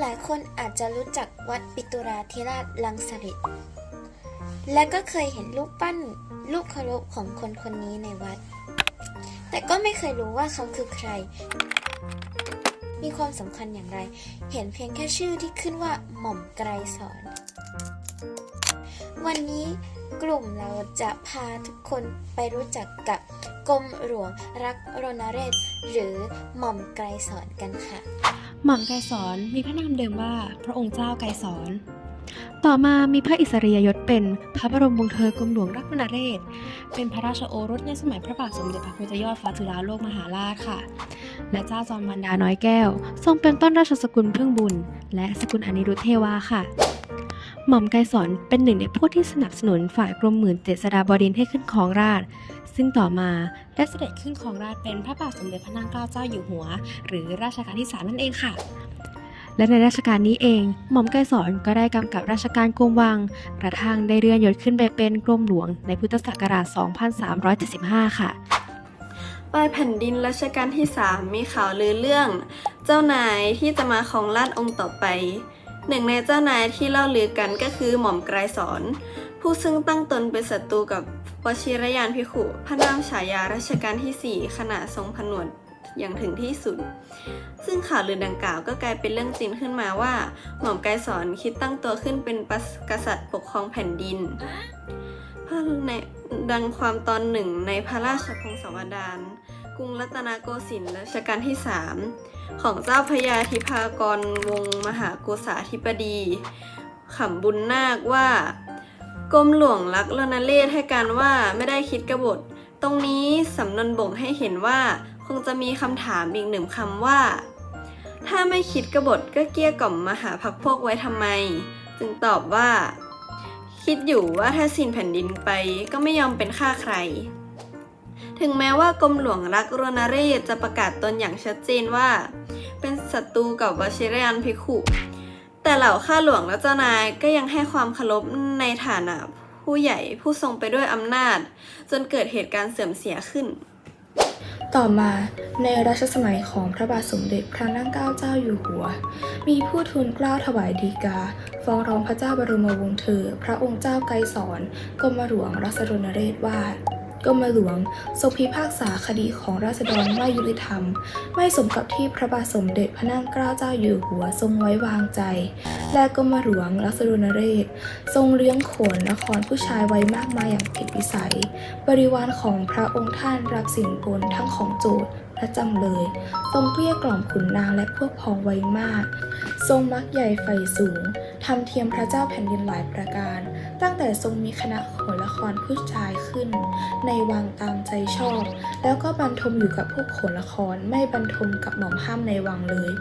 หลายคนอาจจะรู้จักวัดปิตุราธิราชลังสฤษและก็เคยเห็นรูปปั้นรูปเคารพของคนคนนี้ในวัด แต่ก็ไม่เคยรู้ว่าเขาคือใคร มีความสำคัญอย่างไร เห็นเพียงแค่ชื่อที่ขึ้นว่าหม่อมไกรสอน วันนี้กลุ่มเราจะพาทุกคนไปรู้จักกับกรมหลวงรักรณเรศหรือหม่อมไกรสอนกันค่ะ หม่อมไกรสอนมีพระนามเดิมว่าพระองค์เจ้าไกรสอน ต่อมามีพระอิสริยยศเป็นพระบรมวงศ์เธอกรมหลวงรัตนเรศ เป็นพระราชโอรสในสมัยพระบาทสมเด็จพระพุทธยอดฟ้าจุฬาโลกมหาราชค่ะ และเจ้าจอมมันดาน้อยแก้ว ทรงเป็นต้นราชสกุลพึ่งบุญ และสกุลอนิรุทธเทวาค่ะ หม่อมไกรสอนเป็นหนึ่งในผู้ที่สนับสนุนฝ่ายกรมหมื่นเจษฎาบดินทร์ให้ขึ้นครองราชซึ่งต่อมาได้เสด็จขึ้นครองราชเป็นพระบาทสมเด็จพระนางเกล้าเจ้าอยู่หัว หรือรัชกาลที่สามนั่นเองค่ะ และในรัชกาลนี้เอง หม่อมไกรสอนก็ได้กำกับราชการกรมวัง กระทั่งได้เลื่อนยศขึ้นไปเป็นกรมหลวงในพุทธศักราช 2375 ค่ะปลายแผ่นดินรัชกาลที่ 3 มีข่าวลือเรื่อง เจ้านายที่จะมาของราชองค์ต่อไป หนึ่งในเจ้านายที่เล่าลือกันก็คือหม่อมไกรสอน ผู้ซึ่งตั้งตนเป็นศัตรูกับวชิรยานพิขุพระนามฉายารัชกาลที่ 4 ขณะทรงผนวดอย่างถึงที่สุด ซึ่งข่าวลือดังกล่าวก็กลายเป็นเรื่องจริงขึ้นมาว่า หม่อมไกรสอนคิดตั้งตัวขึ้นเป็นกษัตริย์ปกครองแผ่นดินพระในดังความตอนหนึ่งในพระราชพงศาวดารกรุงรัตนโกสินทร์รัชกาลที่ 3 ของเจ้าพระยาธิพากรวงมหาโกษาธิปดีขำบุญนาคว่ากรมหลวงรักรณเรศให้การว่าไม่ได้คิดกบฏ ตรงนี้สำนวนบ่งให้เห็นว่าคงจะมีคำถามอีกหนึ่งคำว่า ถ้าไม่คิดกบฏก็เกี้ยกล่อมมหาพักพวกไว้ทำไม จึงตอบว่า คิดอยู่ว่าถ้าสิ้นแผ่นดินไปก็ไม่ยอมเป็นข้าใคร ถึงแม้ว่ากรมหลวงรักรณเรศจะประกาศตนอย่างชัดเจนว่า เป็นศัตรูกับวชิรยานพิขุ แต่เหล่าข้าหลวงและเจ้านายก็ยังให้ความเคารพในฐานะผู้ใหญ่ผู้ทรงไปด้วยอำนาจ จนเกิดเหตุการณ์เสื่อมเสียขึ้น ต่อมาในรัชสมัยของพระบาทสมเด็จพระนั่งเกล้าเจ้าอยู่หัว มีผู้ทูลเกล้าถวายดีกา ฟ้องร้องพระเจ้าบรมวงศ์เธอ พระองค์เจ้าไกรสอนกรมหลวงรัศดรนเรศว่า กรมหลวง ทรงพิพากษาคดีของราษฎรไม่ยุติธรรม ไม่สมกับที่พระบาทสมเด็จพระนั่งเกล้าเจ้าอยู่หัวทรงไว้วางใจ และกรมหลวงรัศดรนเรศ ทรงเลี้ยงโขนนครผู้ชายไว้มากมายอย่างผิดวิสัย บริวารของพระองค์ท่านรับสินบนทั้งของโจทย์ และจำเลย ทรงเกลี้ยกล่อมขุนนางและพวกพ้องไว้มาก ทรงมักใหญ่ไฟสูงทำเทียมพระเจ้าแผ่นดินหลายประการ ตั้งแต่ทรงมีคณะโขนละครผู้ชายขึ้น ในวังตามใจชอบ แล้วก็บรรทมอยู่กับพวกโขนละครไม่บรรทมกับหม่อมห้ามในวังเลย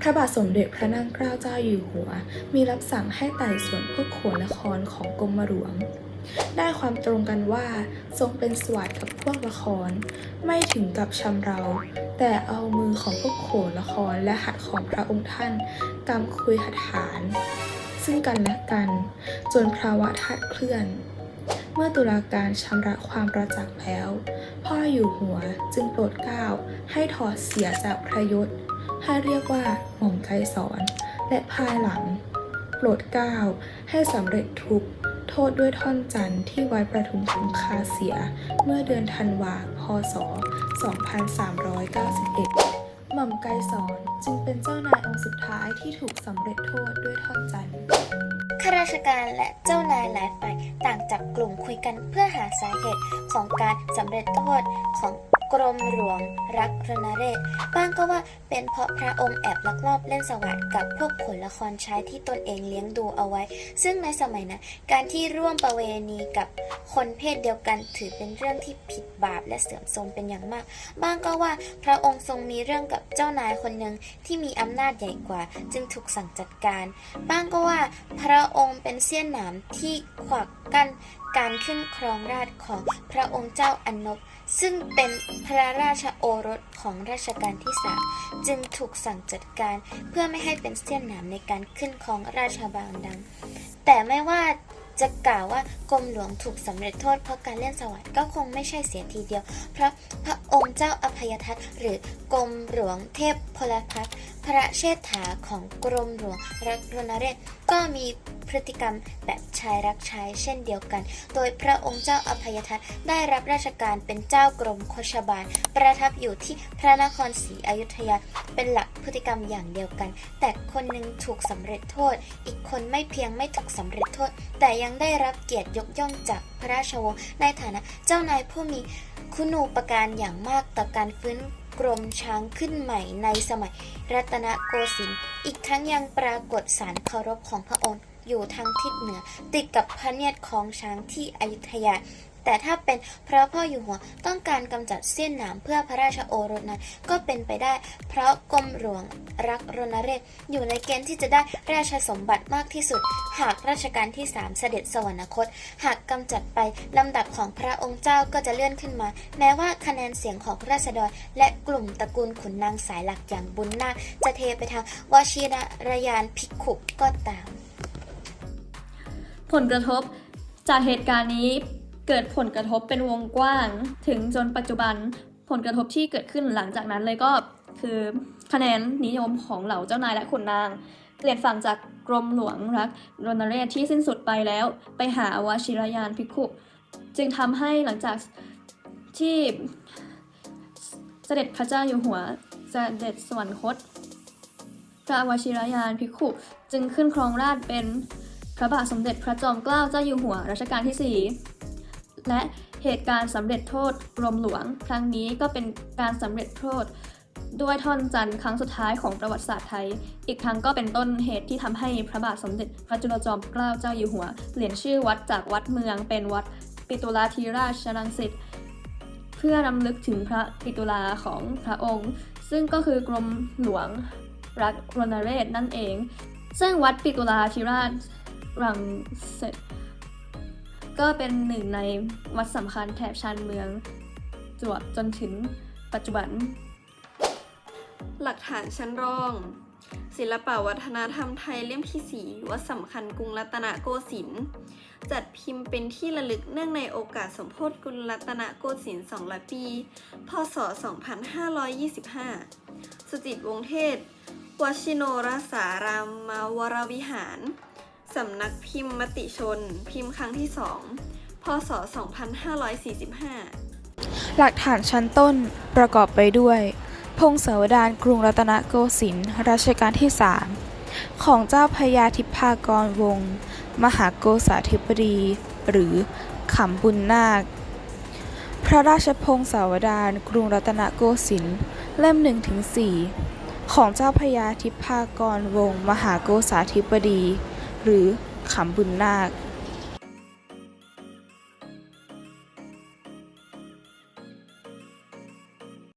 พระบาทสมเด็จพระนั่งเกล้าเจ้าอยู่หัว มีรับสั่งให้ไต่สวนพวกโขนละครของกรมหลวง ได้ความตรงกันว่าทรงเป็นสวัสดกับพวกละคร ไม่ถึงกับชำเรา แต่เอามือของพวกโขนละครและหัดของพระองค์ท่านกำคุยหัตถาน ซึ่งกันและกัน จนภาวะทัดเคลื่อน เมื่อตุลาการชำระความประจักษ์แล้ว พ่ออยู่หัวจึงโปรดเกล้าให้ถอดเสียจากพระยศให้เรียกว่าหม่อมไกรสอนและภายหลังโปรดเกล้าให้สำเร็จทุก โทษด้วยท่อนจันทร์ที่ไว้ประทุมคงคาเสีย เมื่อเดือนธันวาพศ 2391 หม่อมไกรสอนจึงเป็นเจ้านายองค์สุดท้ายที่ถูกสำเร็จโทษด้วยท่อนจันทร์ข้าราชการและเจ้านายหลายฝ่ายต่างจับกลุ่มคุยกันเพื่อหาสาเหตุของการสำเร็จโทษของ กรมหลวงรักรณเรศบ้างก็ว่าเป็นเพราะพระองค์แอบลักลอบเล่นสวัสดกับพวกขนละครชายที่ตนเองเลี้ยงดูเอาไว้ ซึ่งในสมัยนั้นการที่ร่วมประเวณีกับคนเพศเดียวกันถือเป็นเรื่องที่ผิดบาปและเสื่อมทรงเป็นอย่างมาก บ้างก็ว่าพระองค์ทรงมีเรื่องกับเจ้านายคนหนึ่งที่มีอำนาจใหญ่กว่า จึงถูกสั่งจัดการ บ้างก็ว่าพระองค์เป็นเสี้ยนหนามที่ขวากกั้น การขึ้นครองราชของพระองค์เจ้าอนนบซึ่งเป็นพระราชโอรสของรัชกาลที่สามจึงถูกสั่งจัดการเพื่อไม่ให้เป็นเสี้ยนหนามในการขึ้นครองราชบัลลังก์แต่ไม่ว่าจะกล่าวว่ากรมหลวงถูกสำเร็จโทษเพราะการเล่นสวรรค์ก็คงไม่ใช่เสียทีเดียว เพราะพระองค์เจ้าอภัยทัตหรือกรมหลวงเทพพลพัฒน์พระเชษฐาของกรมหลวงรักรณเรศ ก็มีพฤติกรรมแบบชายรักชายเช่นเดียวกัน โดยพระองค์เจ้าอภัยทัตได้รับราชการเป็นเจ้ากรมโคชบาล ประทับอยู่ที่พระนครศรีอยุธยา เป็นหลักพฤติกรรมอย่างเดียวกัน แต่คนหนึ่งถูกสำเร็จโทษ อีกคนไม่เพียงไม่ถูกสำเร็จโทษ แต่ยังได้รับเกียรติยกย่องจากพระราชวงศ์ในฐานะเจ้านายผู้มีคุณูปการอย่างมากต่อการฟื้น กรมช้างขึ้นใหม่ในสมัยรัตนโกสินทร์ อีกทั้งยังปรากฏสารเคารพของพระองค์อยู่ทางทิศเหนือ ติดกับพระเนียรของช้างที่อยุธยา แต่ถ้าเป็นพระพ่ออยู่หัวต้องการกำจัดเสี้ยนหนามเพื่อพระราชโอรสนั้นก็เป็นไปได้ เพราะกรมหลวงรักรณเรศอยู่ในเกณฑ์ที่จะได้ราชสมบัติมากที่สุด หากรัชกาลที่3เสด็จสวรรคต หากกำจัดไปลำดับของพระองค์เจ้าก็จะเลื่อนขึ้นมา แม้ว่าคะแนนเสียงของราษฎร และกลุ่มตระกูลขุนนางสายหลักอย่างบุญนาคจะเทไปทางวชิรยานภิกขุก็ตาม ผลกระทบจากเหตุการณ์นี้ เกิดผลกระทบเป็นวงกว้าง ถึงจนปัจจุบันผลกระทบที่เกิดขึ้นหลังจากนั้นเลยก็คือคะแนนนิยมของเหล่าเจ้านายและขุนนางเปลี่ยนฝั่งจากกรมหลวงรักรณเรศที่สิ้นสุดไปแล้ว ไปหาวชิรยานภิกขุจึงทำให้หลังจากที่เสด็จพระเจ้าอยู่หัวเสด็จสวรรคตพระวชิรยานภิกขุจึงขึ้นครองราชเป็นพระบาทสมเด็จพระจอมเกล้าเจ้าอยู่หัวรัชกาลที่ 4 และเหตุการณ์สำเร็จโทษกรมหลวง ครั้งนี้ก็เป็นการสำเร็จโทษ ด้วยท่อนจันทร์ครั้งสุดท้ายของประวัติศาสตร์ไทย อีกทั้งก็เป็นต้นเหตุที่ทำให้พระบาทสมเด็จพระจุลจอมเกล้าเจ้าอยู่หัวเปลี่ยนชื่อวัดจากวัดเมืองเป็นวัดปิตุลาธิราชรังสิตเพื่อรำลึกถึงพระปิตุลาของพระองค์ ซึ่งก็คือกรมหลวงรักรณเรศนั่นเอง ซึ่งวัดปิตุลาธิราชรังสิต ก็เป็นหนึ่งในวัดสำคัญแถบชานเมืองจวบจนถึงปัจจุบัน หลักฐานชั้นรอง ศิลปวัฒนธรรมไทยเล่มที่ 4 วัดสำคัญกรุงรัตนโกสินทร์จัดพิมพ์เป็นที่ระลึกเนื่องในโอกาสสมโพธิกรุงรัตนโกสินทร์200 ปี พศ 2525 สุจิตวงเทศวชิโนรสารามวรวิหาร สำนักพิมพ์มติชน พิมพ์ครั้งที่ 2 พศ 2545 หลักฐานชั้นต้นประกอบไปด้วย พงศาวดารกรุงรัตนโกสินทร์รัชกาลที่ 3 ของเจ้าพญาธิพากรวงศ์มหาโกษาธิบดี หรือขำบุญนาค พระราชพงศาวดารกรุงรัตนโกสินทร์เล่ม1ถึง4ของเจ้าพญาธิพากรวงศ์มหาโกษาธิบดี หรือขำบุญนาค